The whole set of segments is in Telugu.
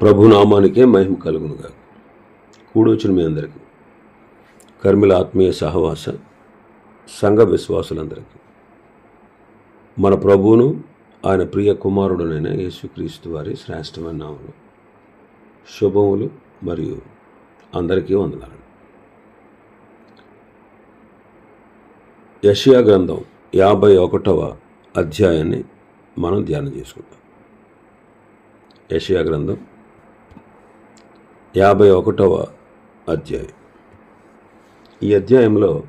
ప్రభునామానికే మహిమ కలుగునుగా కూడొచ్చిన మీ అందరికీ కర్మిల ఆత్మీయ సహవాస సంఘ విశ్వాసులందరికీ మన ప్రభువును ఆయన ప్రియ కుమారుడునైన యేసుక్రీస్తు వారి శ్రేష్టమైన నామలు శుభములు మరియు అందరికీ వందనాలు. యషియా గ్రంథం యాభై ఒకటవ అధ్యాయాన్ని మనం ధ్యానం చేసుకుంటాం యషియా గ్రంథం యాభై ఒకటవ అధ్యాయం. ఈ అధ్యాయంలో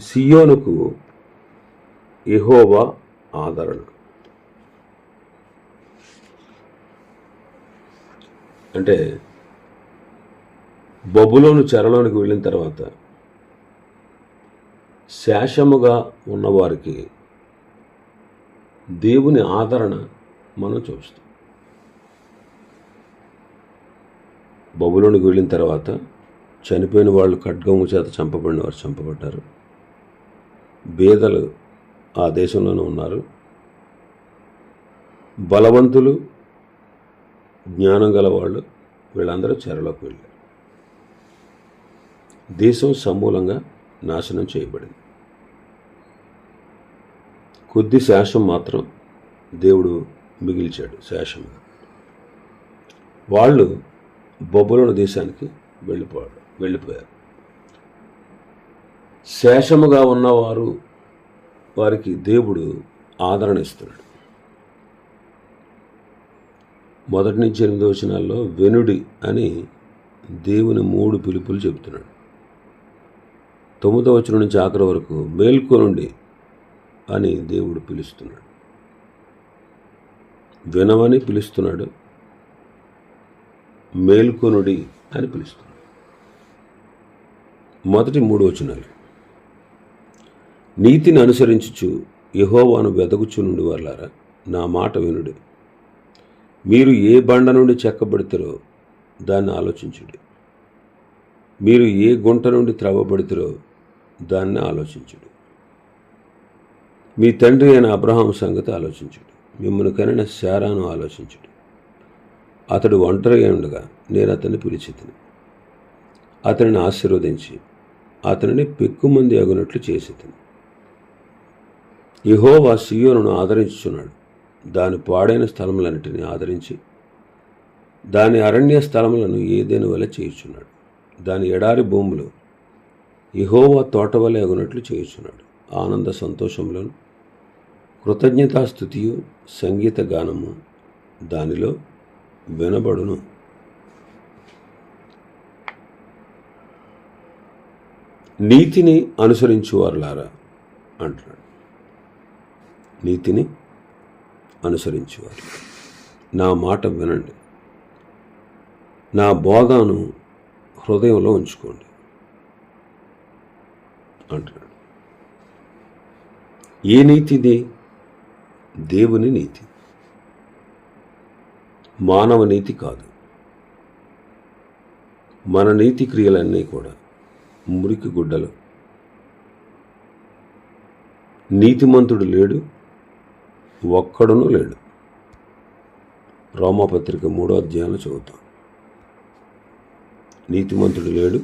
సియోనుకు యెహోవా ఆదరణ. అంటే బొబ్బులోను చెరలోనికి వెళ్ళిన తర్వాత శేషముగా ఉన్నవారికి దేవుని ఆదరణ మనం చూస్తాం. బబులోనికి వెళ్ళిన తర్వాత చనిపోయిన వాళ్ళు ఖడ్గము చేత చంపబడిన వారు చంపబడ్డారు. బేదలు ఆ దేశంలోనే ఉన్నారు. బలవంతులు జ్ఞానం గల వాళ్ళు వీళ్ళందరూ చెరలోకి వెళ్ళారు. దేశం సమూలంగా నాశనం చేయబడింది. కొద్ది శాసం మాత్రం దేవుడు మిగిల్చాడు శేషంగా వాళ్ళు బొబ్బలోని దేశానికి వెళ్ళిపోయారు వెళ్ళిపోయారు. శేషముగా ఉన్నవారు వారికి దేవుడు ఆదరణ ఇస్తున్నాడు. మొదటి నుంచి ఎనిమిది వచనాల్లో వెనుడి అని దేవుని మూడు పిలుపులు చెబుతున్నాడు. తొమ్మిదో వచనం నుంచి ఆఖరి వరకు మేల్కొనుండి అని దేవుడు పిలుస్తున్నాడు. వినమని పిలుస్తున్నాడు. మేల్కొనుడి అని పిలుస్తున్నాడు. మొదటి మూడు వచనాలు. నీతిని అనుసరించుచు యహోవాను వెదకుచు నుండి వాళ్ళారా నా మాట వినుడి. మీరు ఏ బండ నుండి చెక్కబడితారో దాన్ని ఆలోచించుడి. మీరు ఏ గుంట నుండి త్రవ్వబడితారో దాన్ని ఆలోచించుడు. మీ తండ్రి అయిన అబ్రహాం సంగతి ఆలోచించుడు. మిమ్మల్ని కనిన శారాను ఆలోచించుడు అతడు ఒంటరిగా ఉండగా నేను అతన్ని పిలిచితిని. అతనిని ఆశీర్వదించి అతనిని పెక్కుమంది అగునట్లు చేసేతిని. ఇహోవా సియోను ఆదరించుచున్నాడు. దాని పాడైన స్థలములన్నిటిని ఆదరించి దాని అరణ్య స్థలములను ఏదేని వల్ల చేయుచున్నాడు. దాని ఎడారి భూములు ఇహోవా తోట వలె అగునట్లు చేయుచున్నాడు. ఆనంద సంతోషములను కృతజ్ఞతాస్థుతియు సంగీత గానము దానిలో వినబడును. నీతిని అనుసరించువారులారా అంటున్నాడు. నీతిని అనుసరించువారు. నా మాట వినండి. నా బోధను హృదయంలో ఉంచుకోండి అంటున్నాడు. ఏ నీతిది దేవుని నీతి. మానవ నీతి కాదు. మన నీతి క్రియలన్నీ కూడా మురికి గుడ్డలు. నీతిమంతుడు లేడు ఒక్కడును లేడు. రోమాపత్రిక మూడో అధ్యాయంలో చదువుతాం. నీతిమంతుడు లేడు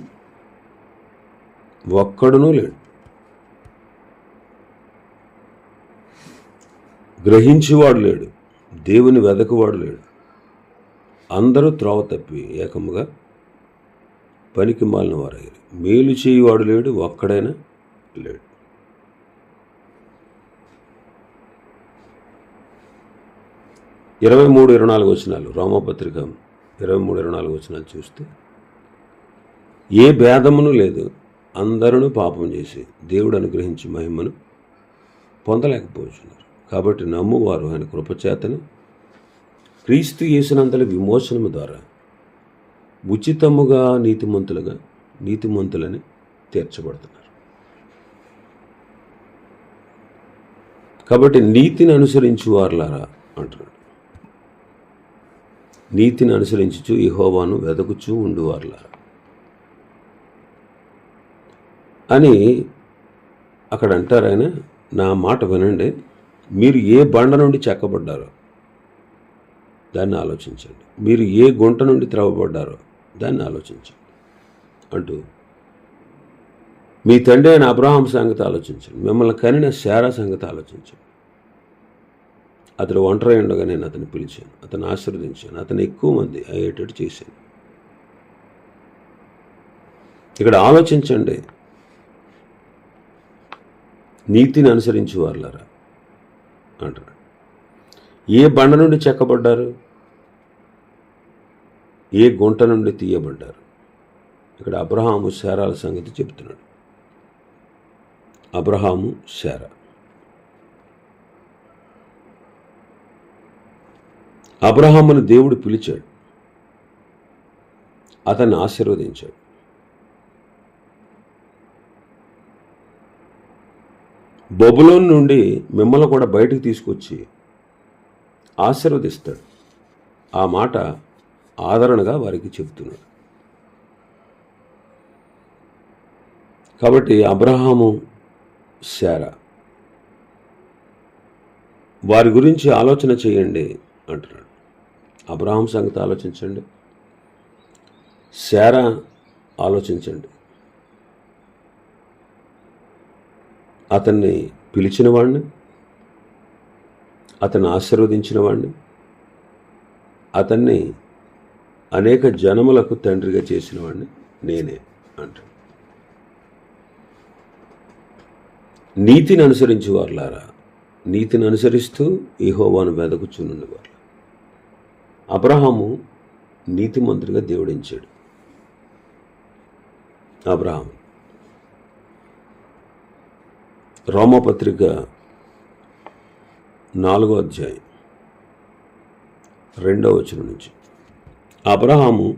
ఒక్కడునూ లేడు. గ్రహించేవాడు లేడు. దేవుని వెదకువాడు లేడు. అందరూ త్రోవ తప్పి ఏకముగా పనికి మాలిన వారయ్యారు. మేలు చేయువాడు లేడు ఒక్కడైనా లేడు. ఇరవై మూడు ఇరవై నాలుగు వచనాలు రోమపత్రిక ఇరవై మూడు ఇరవై నాలుగు వచనాలు చూస్తే ఏ భేదమును లేదు అందరూ పాపం చేసి దేవుడు అనుగ్రహించి మహిమను పొందలేకపోతున్నారు. కాబట్టి నమ్మువారు ఆయన కృపచేతని క్రీస్తు యేసునంతల విమోచనము ద్వారా ఉచితముగా నీతిమంతులుగా నీతిమంతులని తీర్చబడుతున్నారు. కాబట్టి నీతిని అనుసరించు వారులారా అంటున్నాడు. నీతిని అనుసరించుచు ఇహోవాను వెదకుచూ ఉండువారులారా అని అక్కడ అంటారు ఆయన నా మాట వినండి. మీరు ఏ బండ నుండి చెక్కబడ్డారో దాన్ని ఆలోచించండి. మీరు ఏ గుంట నుండి త్రవ్వబడ్డారో దాన్ని ఆలోచించండి. అంటూ మీ తండ్రి అయిన అబ్రహాం సంగతి ఆలోచించండి. మిమ్మల్ని కనిన శారా సంగతి ఆలోచించండి. అతడు ఒంటరి ఉండగా నేను అతన్ని పిలిచాను. అతను ఆశీర్వదించాను. అతను ఎక్కువ మంది అయ్యేటట్టు చేశాను. ఇక్కడ ఆలోచించండి. నీతిని అనుసరించి వాళ్ళరా ఏ బండ నుండి చెక్కబడ్డారు? ఏ గుంట నుండి తీయబడ్డారు? ఇక్కడ అబ్రహాము శారాల సంగతి చెబుతున్నాడు. అబ్రహాము శారా. అబ్రహామును దేవుడు పిలిచాడు. అతన్ని ఆశీర్వదించాడు. బబులోన్ నుండి మిమ్మల్ని కూడా బయటకు తీసుకొచ్చి ఆశీర్వదిస్తాడు. ఆ మాట ఆదరణగా వారికి చెబుతున్నాడు. కాబట్టి అబ్రహాము శారా వారి గురించి ఆలోచన చేయండి అంటున్నాడు. అబ్రహాం సంగతి ఆలోచించండి శారా ఆలోచించండి. అతన్ని పిలిచిన వాడిని అతన్ని ఆశీర్వదించిన వాడిని అతన్ని అనేక జనములకు తండ్రిగా చేసిన వాడిని నేనే అంటాడు నీతిని అనుసరించి వారులారా నీతిని అనుసరిస్తూ ఈహోవాను వెదకుచునుండేవారు అబ్రహాము నీతిమంతుడిగా దేవుడించాడు. అబ్రహాం రోమపత్రిక నాలుగో అధ్యాయం రెండవ వచనం నుంచి. అబ్రహాము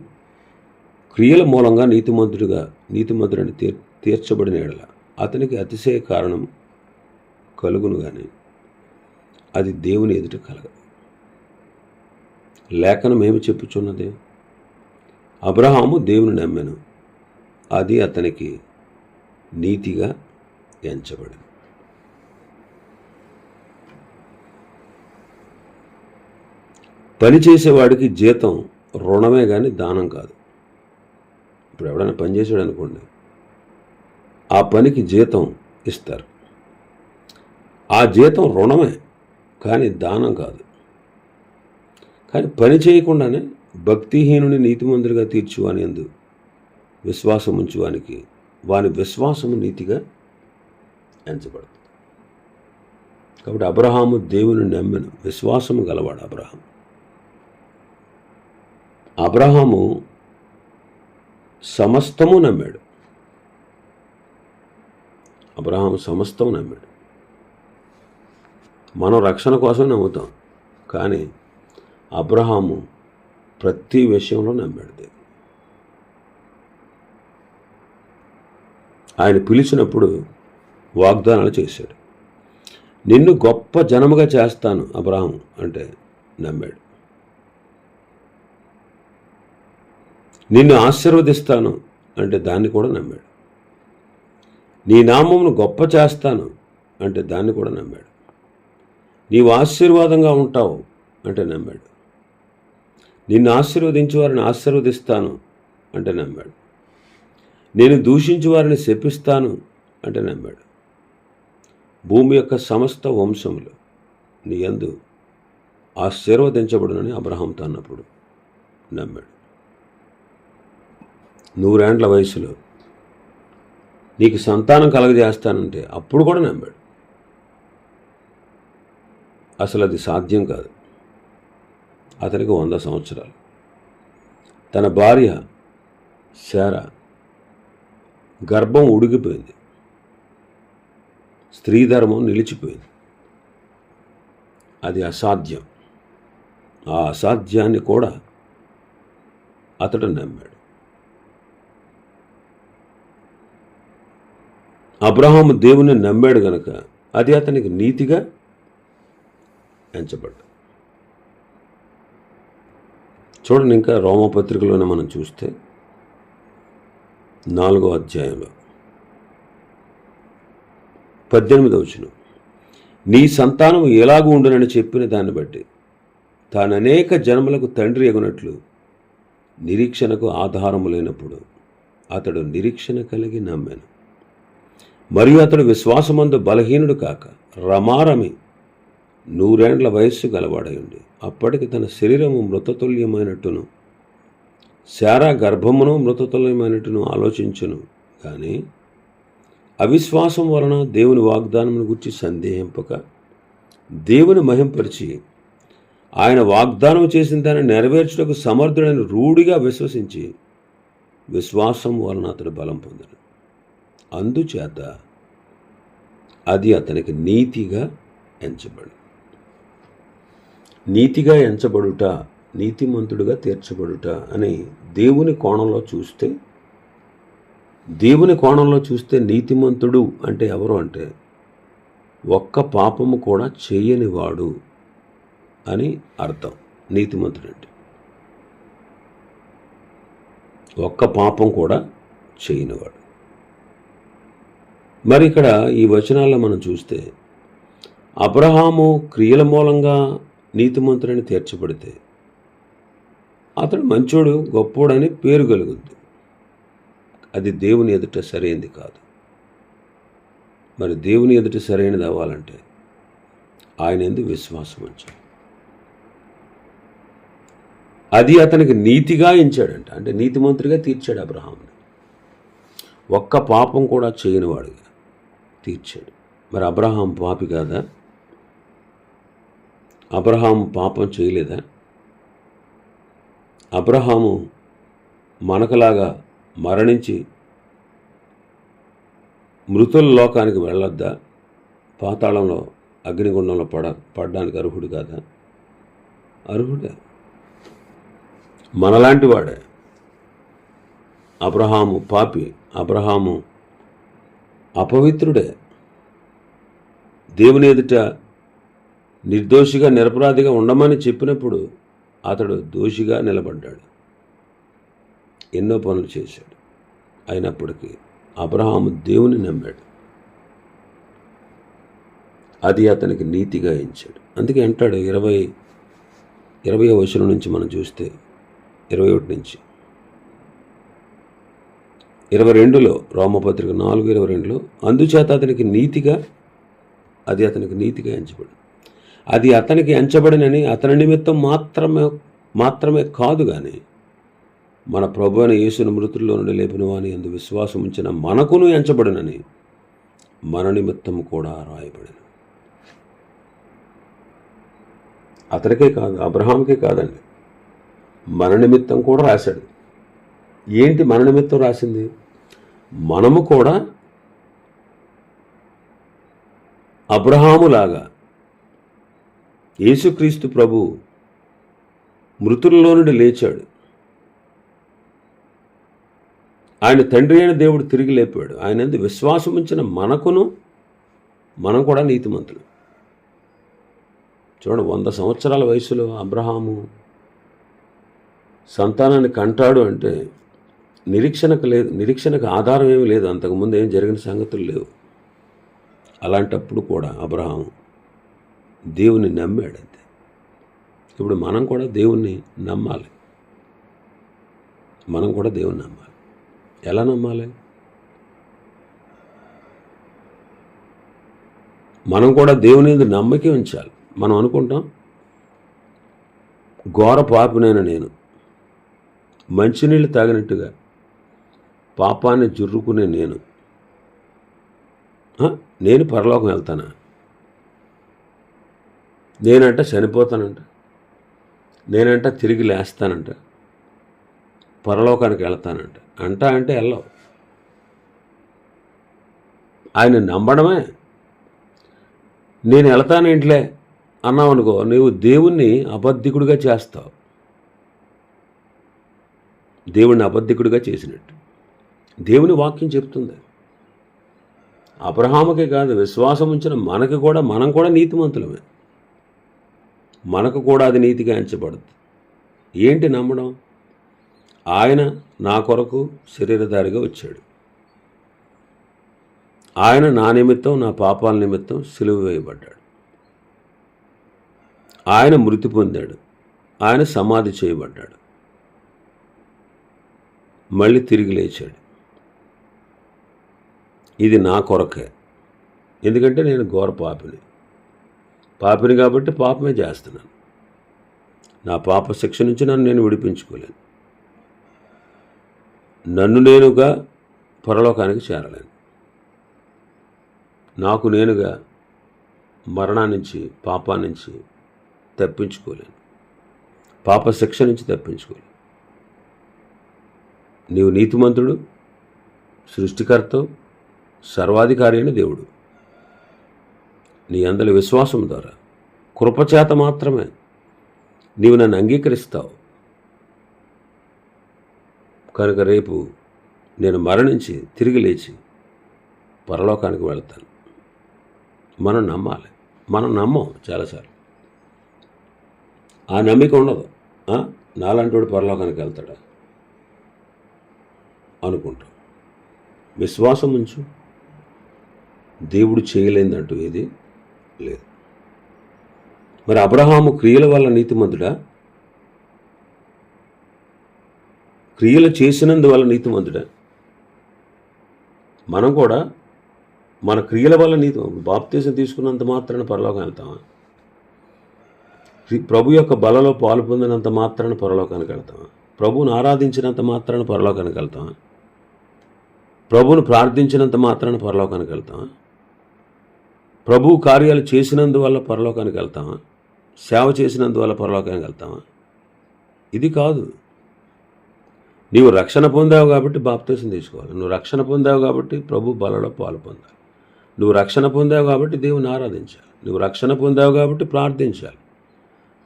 క్రియల మూలంగా నీతిమంతుడిగా నీతిమంతుడని తీర్ తీర్చబడిన ఎడల అతనికి అతిశయ కారణం కలుగును కానీ అది దేవుని ఎదుట కలగదు. లేఖనం ఏమి చెప్పుచున్నది? అబ్రహాము దేవుని నమ్మెను అది అతనికి నీతిగా ఎంచబడింది. పని చేసేవాడికి జీతం రుణమే కానీ దానం కాదు. ఇప్పుడు ఎవడైనా పని చేసాడు అనుకోండి ఆ పనికి జీతం ఇస్తారు. ఆ జీతం రుణమే కానీ దానం కాదు. కానీ పని చేయకుండానే భక్తిహీనుని నీతిమంతుడిగా తీర్చువాని ఎందు విశ్వాసం ఉంచువానికి వాని విశ్వాసము నీతిగా ఎంచబడుతుంది. కాబట్టి అబ్రహాము దేవుని నమ్మిన విశ్వాసము గలవాడు అబ్రహాం అబ్రహాము సమస్తము నమ్మాడు. అబ్రహాము సమస్తం నమ్మాడు. మనం రక్షణ కోసం నమ్ముతాం కానీ అబ్రహాము ప్రతి విషయంలో నమ్మాడు దేవుడు. ఆయన పిలిచినప్పుడు వాగ్దానాలు చేశాడు. నిన్ను గొప్ప జనముగా చేస్తాను అబ్రహాం అంటే నమ్మాడు. నిన్ను ఆశీర్వదిస్తాను అంటే దాన్ని కూడా నమ్మాడు. నీ నామమును గొప్ప చేస్తాను అంటే దాన్ని కూడా నమ్మాడు. నీవు ఆశీర్వాదంగా ఉంటావు అంటే నమ్మాడు. నిన్ను ఆశీర్వదించి వారిని ఆశీర్వదిస్తాను అంటే నమ్మాడు. నేను దూషించి వారిని శపిస్తాను అంటే నమ్మాడు. భూమి యొక్క సమస్త వంశములు నీ యందు ఆశీర్వదించబడునని అబ్రహంతో అన్నప్పుడు నమ్మాడు. నూరేండ్ల వయసులో. నీకు సంతానం కలగజేస్తానంటే అప్పుడు కూడా నమ్మాడు. అసలు అది సాధ్యం కాదు. అతనికి వంద సంవత్సరాలు. తన భార్య శారా గర్భం ఉడిగిపోయింది. స్త్రీ ధర్మం నిలిచిపోయింది. అది అసాధ్యం. ఆ అసాధ్యాన్ని కూడా అతడు నమ్మాడు. అబ్రహాము దేవుని నమ్మాడు గనక అది అతనికి నీతిగా ఎంచబడ్డ చూడండి ఇంకా రోమపత్రికలోనే మనం చూస్తే నాలుగో అధ్యాయంలో పద్దెనిమిదవ వచనం. నీ సంతానం ఎలాగూ ఉండునని చెప్పిన దాన్ని బట్టి తాను అనేక జన్మలకు తండ్రి ఎగునట్లు నిరీక్షణకు ఆధారము లేనప్పుడు అతడు నిరీక్షణ కలిగి నమ్మాను. మరియు అతడు విశ్వాసమందు బలహీనుడు కాక రమారమి నూరేండ్ల వయస్సు గలవాడయుండి అప్పటికి తన శరీరము మృతతుల్యమైనట్టును శారా గర్భమును మృతతుల్యమైనట్టును ఆలోచించును. కానీ అవిశ్వాసం వలన దేవుని వాగ్దానమును గురించి సందేహింపక దేవుని మహింపరిచి ఆయన వాగ్దానం చేసిన దాన్ని నెరవేర్చుటకు సమర్థుడని రూఢిగా విశ్వసించి విశ్వాసం వలన అతడు బలం పొందడు అందుచేత అది అతనికి నీతిగా ఎంచబడు. నీతిగా ఎంచబడుట నీతిమంతుడుగా తీర్చబడుట అని దేవుని కోణంలో చూస్తే దేవుని కోణంలో చూస్తే నీతిమంతుడు అంటే ఎవరు అంటే ఒక్క పాపము కూడా చేయనివాడు అని అర్థం. నీతిమంతుడు అంటే ఒక్క పాపం కూడా చేయనివాడు. మరి ఇక్కడ ఈ వచనాల్లో మనం చూస్తే అబ్రహాము క్రియల మూలంగా నీతిమంతుడని తీర్చబడితే అతడు మంచోడు గొప్పోడని పేరు కలుగుద్ది అది దేవుని ఎదుట సరైనది కాదు. మరి దేవుని ఎదుట సరైనది అవ్వాలంటే ఆయన ఎందు విశ్వాసం ఉంచాడు అది అతనికి నీతిగా ఎంచాడంట. అంటే నీతిమంతుడిగా తీర్చాడు అబ్రహాంని ఒక్క పాపం కూడా చేయనివాడుగా తీర్చాడు. మరి అబ్రహాం పాపి కాదా? అబ్రహాం పాపం చేయలేదా? అబ్రహాము మనకలాగా మరణించి మృతుల లోకానికి వెళ్ళొద్దా? పాతాళంలో అగ్నిగుండంలో పడ పడడానికి అర్హుడు కాదా? అర్హుడే? మనలాంటి వాడే. అబ్రహాము పాపి అబ్రహాము అపవిత్రుడే. దేవుని ఎదుట నిర్దోషిగా నిరపరాధిగా ఉండమని చెప్పినప్పుడు అతడు దోషిగా నిలబడ్డాడు. ఎన్నో పనులు చేశాడు. అయినప్పటికీ అబ్రహాము దేవుని నమ్మాడు. అది అతనికి నీతిగా ఎంచాడు అందుకే అంటాడు ఇరవై ఇరవై వచనం నుంచి మనం చూస్తే ఇరవై ఒకటి నుంచి. ఇరవై రెండులో రోమపత్రిక నాలుగు ఇరవై రెండులో అందుచేత అతనికి నీతిగా అది అతనికి నీతిగా ఎంచబడి అది అతనికి ఎంచబడినని అతని నిమిత్తం మాత్రమే మాత్రమే కాదు కానీ మన ప్రభు అయిన యేసుని మృతుల్లో నుండి లేపిన వాని అందు విశ్వాసం ఉంచిన మనకును ఎంచబడినని మన నిమిత్తం కూడా రాయబడిన అతనికే కాదు అబ్రహాంకే కాదండి. మన నిమిత్తం కూడా రాశాడు. ఏంటి మన నిమిత్తం రాసింది? మనము కూడా అబ్రహాములాగా యేసుక్రీస్తు ప్రభు మృతుల్లో నుండి లేచాడు. ఆయన తండ్రి అయిన దేవుడు తిరిగి లేపాడు. ఆయన ఎందు విశ్వాసం ఉంచిన మనకును మనం కూడా నీతిమంతులు. చూడండి వంద సంవత్సరాల వయసులో అబ్రహాము సంతానాన్ని కంటాడు అంటే నిరీక్షణకు లేదు నిరీక్షణకు ఆధారం ఏమి లేదు. అంతకుముందు ఏం జరిగిన సంగతులు లేవు. అలాంటప్పుడు కూడా అబ్రహాం దేవుని నమ్మాడు అంతే ఇప్పుడు మనం కూడా దేవుణ్ణి నమ్మాలి. మనం కూడా దేవుణ్ణి నమ్మాలి. ఎలా నమ్మాలి? మనం కూడా దేవుని మీద నమ్మకం ఉంచాలి. మనం అనుకుంటాం ఘోర పాపినైన నేను మంచినీళ్ళు తాగినట్టుగా పాపాన్ని జుర్రుకునే నేను. నేను పరలోకం వెళ్తానా? నేనంట చనిపోతానంట. నేనంట తిరిగి లేస్తానంట. పరలోకానికి వెళ్తానంట. అంట అంటే వెళ్ళవు. ఆయన నమ్మడమే. నేను వెళ్తానేంట్లే అన్నావు అనుకో నువ్వు దేవుణ్ణి అబద్ధికుడిగా చేస్తావు. దేవుణ్ణి అబద్ధికుడిగా చేసినట్టు. దేవుని వాక్యం చెప్తుంది. అబ్రహాముకే కాదు విశ్వాసం ఉంచిన మనకి కూడా మనం కూడా నీతిమంతులమే. మనకు కూడా అది నీతిగా ఎంచబడుతుంది. ఏంటి నమ్మడం? ఆయన నా కొరకు శరీరధారిగా వచ్చాడు. ఆయన నా నిమిత్తం నా పాపాల నిమిత్తం సిలువ వేయబడ్డాడు. ఆయన మృతి పొందాడు. ఆయన సమాధి చేయబడ్డాడు. మళ్ళీ తిరిగి లేచాడు. ఇది నా కొరకే. ఎందుకంటే నేను ఘోర పాపిని. పాపిని కాబట్టి పాపమే చేస్తున్నాను. నా పాప శిక్ష నుంచి నన్ను నేను విడిపించుకోలేను. నన్ను నేనుగా పరలోకానికి చేరలేను. నాకు నేనుగా మరణాన్నించి పాపాన్నించి తప్పించుకోలేను. పాప శిక్ష నుంచి తప్పించుకోలేను. నీవు నీతిమంతుడు సృష్టికర్తవు సర్వాధికారి అయిన దేవుడు. నీ అందరి విశ్వాసం ద్వారా. కృపచేత మాత్రమే నీవు నన్ను అంగీకరిస్తావు. కనుక రేపు నేను మరణించి తిరిగి లేచి పరలోకానికి వెళ్తాను. మనం నమ్మాలి. మనం నమ్మం చాలాసార్లు. ఆ నమ్మిక ఉండదు. నాలాంటి పరలోకానికి వెళ్తాడా? అనుకుంటాం. విశ్వాసం ఉంచు దేవుడు చేయలేదంటూ ఏది లేదు. మరి అబ్రహాము క్రియల వల్ల నీతిమంతుడా? క్రియలు చేసినందువల్ల నీతిమంతుడా? మనం కూడా మన క్రియల వల్ల నీతి బాప్తీసం తీసుకున్నంత మాత్రాన పరలోకం వెళ్తామా? ప్రభు యొక్క బలలో పాలు పొందినంత మాత్రాన పరలోకానికి వెళ్తామా? ప్రభువును ఆరాధించినంత మాత్రాన పరలోకానికి వెళ్తామా? ప్రభువును ప్రార్థించినంత మాత్రాన పరలోకానికి వెళ్తామా? ప్రభు కార్యాలు చేసినందువల్ల పరలోకానికి వెళ్తామా? సేవ చేసినందువల్ల పరలోకానికి వెళ్తామా? ఇది కాదు. నీవు రక్షణ పొందావు కాబట్టి బాప్తీసం తీసుకోవాలి. నువ్వు రక్షణ పొందావు కాబట్టి ప్రభు బలలో పాలు పొందాలి. నువ్వు రక్షణ పొందావు కాబట్టి దేవుని ఆరాధించాలి. నువ్వు రక్షణ పొందావు కాబట్టి ప్రార్థించాలి.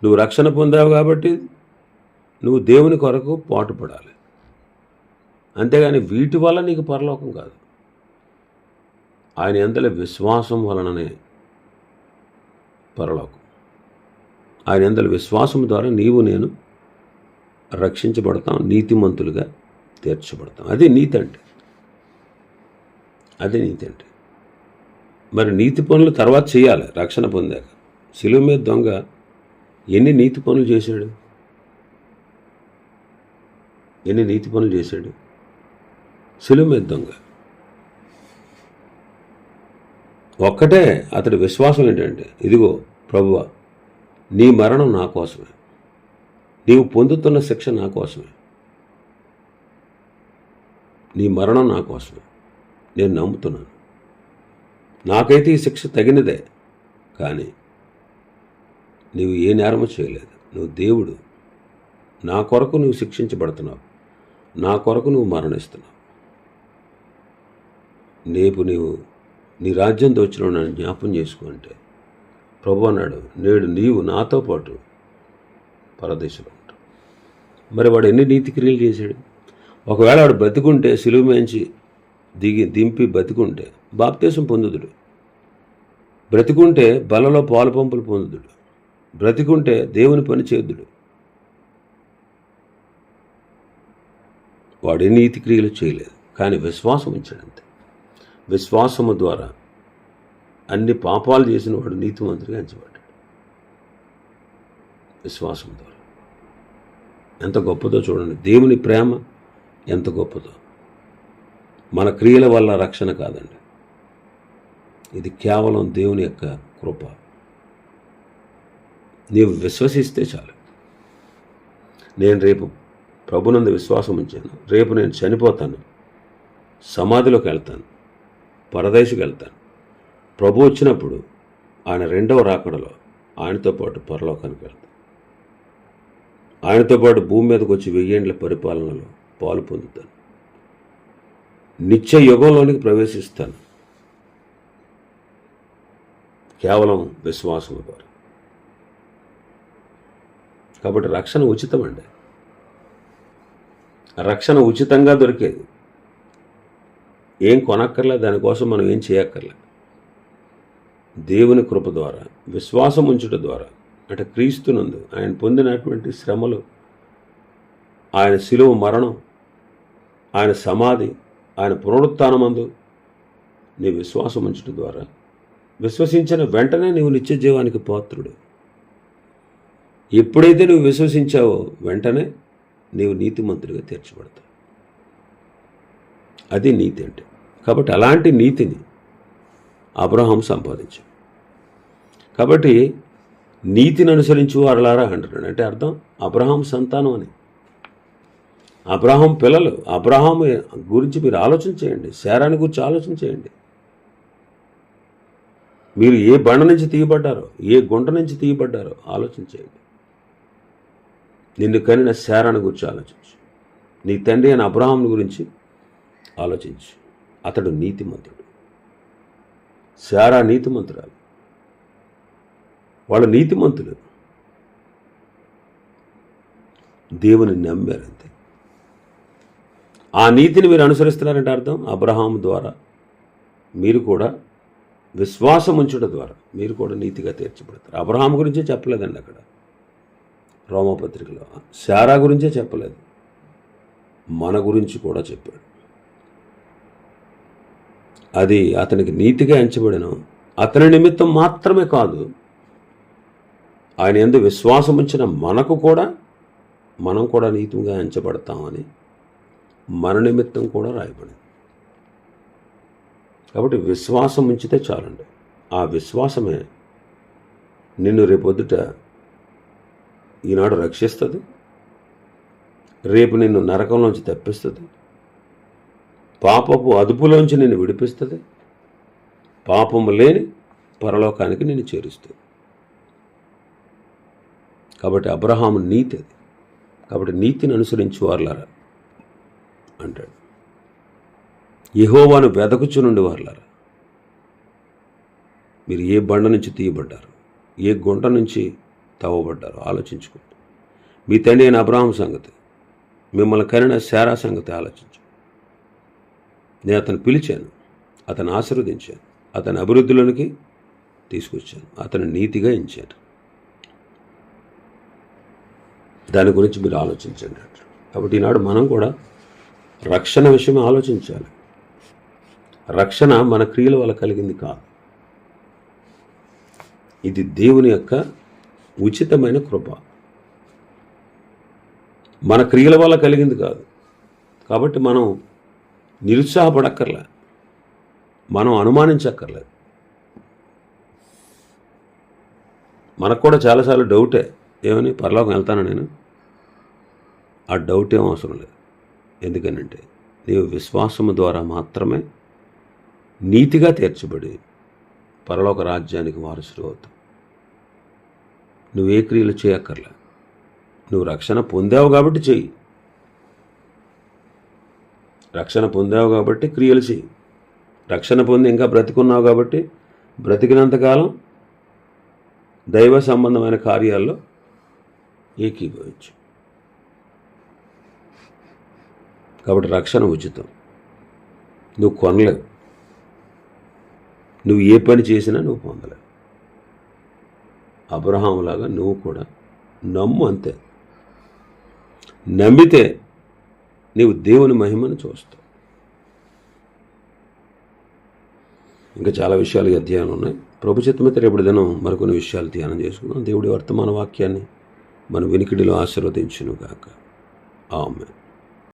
నువ్వు రక్షణ పొందావు కాబట్టి నువ్వు దేవుని కొరకు పాటుపడాలి. అంతేగాని వీటి వల్ల నీకు పరలోకం కాదు. ఆయన ఎంతలో విశ్వాసం వలననే పరలోకం. ఆయన ఎంతలో విశ్వాసం ద్వారా నీవు నేను రక్షించబడతాం నీతిమంతులుగా తీర్చబడతాం. అదే నీతి అంటే. అదే నీతి అంటే. మరి నీతి పనులు తర్వాత చేయాలి రక్షణ పొందాక. శిలువ మీద దొంగ ఎన్ని నీతి పనులు చేశాడు? ఎన్ని నీతి పనులు చేశాడు? శిలువ మీద దొంగ. ఒక్కటే అతడి విశ్వాసం ఏంటంటే ఇదిగో ప్రభువ నీ మరణం నా కోసమే. నీవు పొందుతున్న శిక్ష నా కోసమే. నీ మరణం నా కోసమే. నేను నమ్ముతున్నాను. నాకైతే ఈ శిక్ష తగినదే కానీ నీవు ఏ నేరము చేయలేదు. నువ్వు దేవుడు. నా కొరకు నువ్వు శిక్షించబడుతున్నావు. నా కొరకు నువ్వు మరణిస్తున్నావు. రేపు నీవు నీ రాజ్యం దోచిన నన్ను జ్ఞాపం చేసుకుంటే ప్రభు అన్నాడు నేడు నీవు నాతో పాటు పరదేశంలో ఉంటావు. మరి వాడు ఎన్ని నీతి క్రియలు చేశాడు? ఒకవేళ వాడు బతికుంటే సిలువు మేంచి దిగి దింపి బతికుంటే బాప్తేశం పొందుదుడు. బ్రతికుంటే బలలో పాలు పంపులు పొందుదుడు. బ్రతికుంటే దేవుని పని చేద్దుడు. వాడే నీతి క్రియలు చేయలేదు కానీ విశ్వాసం ఉంచాడంతే. విశ్వాసము ద్వారా అన్ని పాపాలు చేసిన వాడు నీతిమంతుడిగా ఎంచబడ్డాడు. విశ్వాసం ద్వారా. ఎంత గొప్పదో చూడండి. దేవుని ప్రేమ ఎంత గొప్పదో. మన క్రియల వల్ల రక్షణ కాదండి. ఇది కేవలం దేవుని యొక్క కృప. నీవు విశ్వసిస్తే చాలు. నేను రేపు ప్రభునందు విశ్వాసం ఉంచాను. రేపు నేను చనిపోతాను. సమాధిలోకి వెళ్తాను. పరదేశకు వెళ్తాను. ప్రభు వచ్చినప్పుడు ఆయన రెండవ రాకడలో ఆయనతో పాటు పరలోకానికి వెళ్తాను. ఆయనతో పాటు భూమి మీదకు వచ్చి వెయ్యేండ్ల పరిపాలనలో పాలు పొందుతాను. నిత్య యుగంలోనికి ప్రవేశిస్తాను. కేవలం విశ్వాసం ద్వారా. కాబట్టి రక్షణ ఉచితమండి. రక్షణ ఉచితంగా దొరికేది. ఏం కొనక్కర్లే దానికోసం మనం ఏం చేయక్కర్లే. దేవుని కృప ద్వారా విశ్వాసం ఉంచుట ద్వారా అంటే క్రీస్తునందు ఆయన పొందినటువంటి శ్రమలు ఆయన శిలువ మరణం ఆయన సమాధి ఆయన పునరుత్నమందు నీ విశ్వాసం ఉంచడం ద్వారా విశ్వసించిన వెంటనే నీవు నిత్య జీవానికి పాత్రుడు. ఎప్పుడైతే నువ్వు విశ్వసించావో వెంటనే నీవు నీతిమంతుడిగా తీర్చబడతావు. అది నీతి అంటే. కాబట్టి అలాంటి నీతిని అబ్రహాం సంపాదించాడు. కాబట్టి నీతిని అనుసరించు వారలారా అంటున్నాడు. అంటే అర్థం అబ్రహాం సంతానం అని. అబ్రహాం పిల్లలు అబ్రహాం గురించి మీరు ఆలోచన చేయండి. శారాన్ని గురించి ఆలోచన చేయండి. మీరు ఏ బండ నుంచి తీయబడ్డారో ఏ గుంట నుంచి తీయబడ్డారో ఆలోచన చేయండి. నిన్ను కనిన శారాన్ని గురించి ఆలోచించు. నీ తండ్రి అయిన అబ్రహాం గురించి ఆలోచించు. అతడు నీతిమంతుడు. శారా నీతిమంతురాలు. వాళ్ళ నీతిమంతులు. దేవుని నమ్మారు అంతే ఆ నీతిని మీరు అనుసరిస్తున్నారంటే అర్థం? అబ్రహాం ద్వారా మీరు కూడా విశ్వాసం ఉంచుట ద్వారా మీరు కూడా నీతిగా తీర్చబడతారు అబ్రహాం గురించే చెప్పలేదండి అక్కడ. రోమపత్రికలో. శారా గురించే చెప్పలేదు. మన గురించి కూడా చెప్పాడు. అది అతనికి నీతిగా ఎంచబడిన. అతని నిమిత్తం మాత్రమే కాదు ఆయన ఎందు విశ్వాసం ఉంచిన మనకు కూడా మనం కూడా నీతిగా ఎంచబడతామని మన నిమిత్తం కూడా రాయబడింది. కాబట్టి విశ్వాసం ఉంచితే చాలండి. ఆ విశ్వాసమే నిన్ను రేపొద్దుట ఈనాడు రక్షిస్తుంది. రేపు నిన్ను నరకంలోంచి తప్పిస్తుంది. పాపపు అదుపులోంచి నిన్ను విడిపిస్తుంది. పాపము లేని పరలోకానికి నిన్ను చేరుస్తుంది. కాబట్టి అబ్రహాము నీతి అది. కాబట్టి నీతిని అనుసరించి వారులారా అంటాడు. యెహోవాను వెదకుచునుండి వారులారా. మీరు ఏ బండ నుంచి తీయబడ్డారు? ఏ గుంట నుంచి తవ్వబడ్డారు? ఆలోచించుకోండి. మీ తండ్రి అయిన అబ్రహాం సంగతి మిమ్మల్ని కనిన శారా సంగతి ఆలోచించు నేను అతను పిలిచాను. అతను ఆశీర్వదించాను అతని అభివృద్ధిలోనికి తీసుకొచ్చాను. అతను నీతిగా ఎంచాను దాని గురించి మీరు ఆలోచించండి కాబట్టి ఈనాడు మనం కూడా రక్షణ విషయం ఆలోచించాలి. రక్షణ మన క్రియల వల్ల కలిగింది కాదు. ఇది దేవుని యొక్క ఉచితమైన కృప. మన క్రియల వల్ల కలిగింది కాదు. కాబట్టి మనం నిరుత్సాహపడక్కర్లే. మనం అనుమానించక్కర్లేదు. మనకు కూడా చాలాసార్లు డౌటే ఏమని పరలోకం వెళ్తాను నేను? ఆ డౌట్ ఏం అవసరం లేదు. ఎందుకనంటే నీవు విశ్వాసము ద్వారా మాత్రమే నీతిగా తీర్చబడి పరలోక రాజ్యానికి వారసులు అవుతావు. నువ్వు ఏ క్రియలు చేయక్కర్లే. నువ్వు రక్షణ పొందావు కాబట్టి చెయ్యి. రక్షణ పొందావు కాబట్టి క్రియలు చేయి. రక్షణ పొంది ఇంకా బ్రతికున్నావు కాబట్టి బ్రతికినంతకాలం దైవ సంబంధమైన కార్యాల్లో ఏకీభవించు. కాబట్టి రక్షణ ఉచితం. నువ్వు కొనలేవు. నువ్వు ఏ పని చేసినా నువ్వు పొందలేవు. అబ్రహాంలాగా నువ్వు కూడా నమ్ము అంతే. నమ్మితే నీవు దేవుని మహిమను చూస్తావు. ఇంకా చాలా విషయాలు అధ్యయనం ఉన్నాయి. ప్రభు చిత్తమైతే రేపటి దినం మరికొన్ని విషయాలు ధ్యానం చేసుకున్నాం దేవుడి వర్తమాన వాక్యాన్ని మన వినికిడిలో ఆశీర్వదించును గాక ఆమె